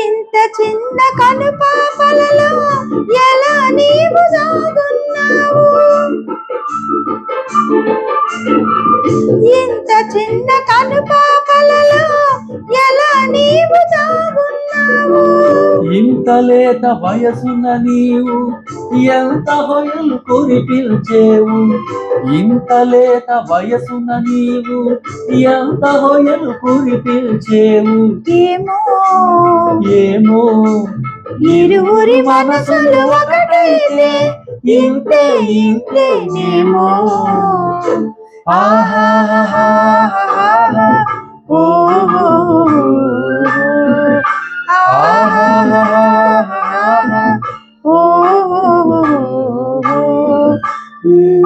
ఇంత చిన్న కనుపాపలలో ఎలా నీవు సాగున్నావు ఇంత చిన్న కనుపాపలలో ఎలా నీవు సాగున్నావు ఇంత లేత వయసున నీవు ఎంత హొయలు కురిపిల్చేవు ఇంత లేత వయసున నీవు ఎంత హొయలు కురిపిల్చేవు ఏమో? ఏమో? ఇరువురి మనసులు ఒకటైతే ఇంతే ఇంతేనేమో? ఆహాహాహాహా. Mm-hmm.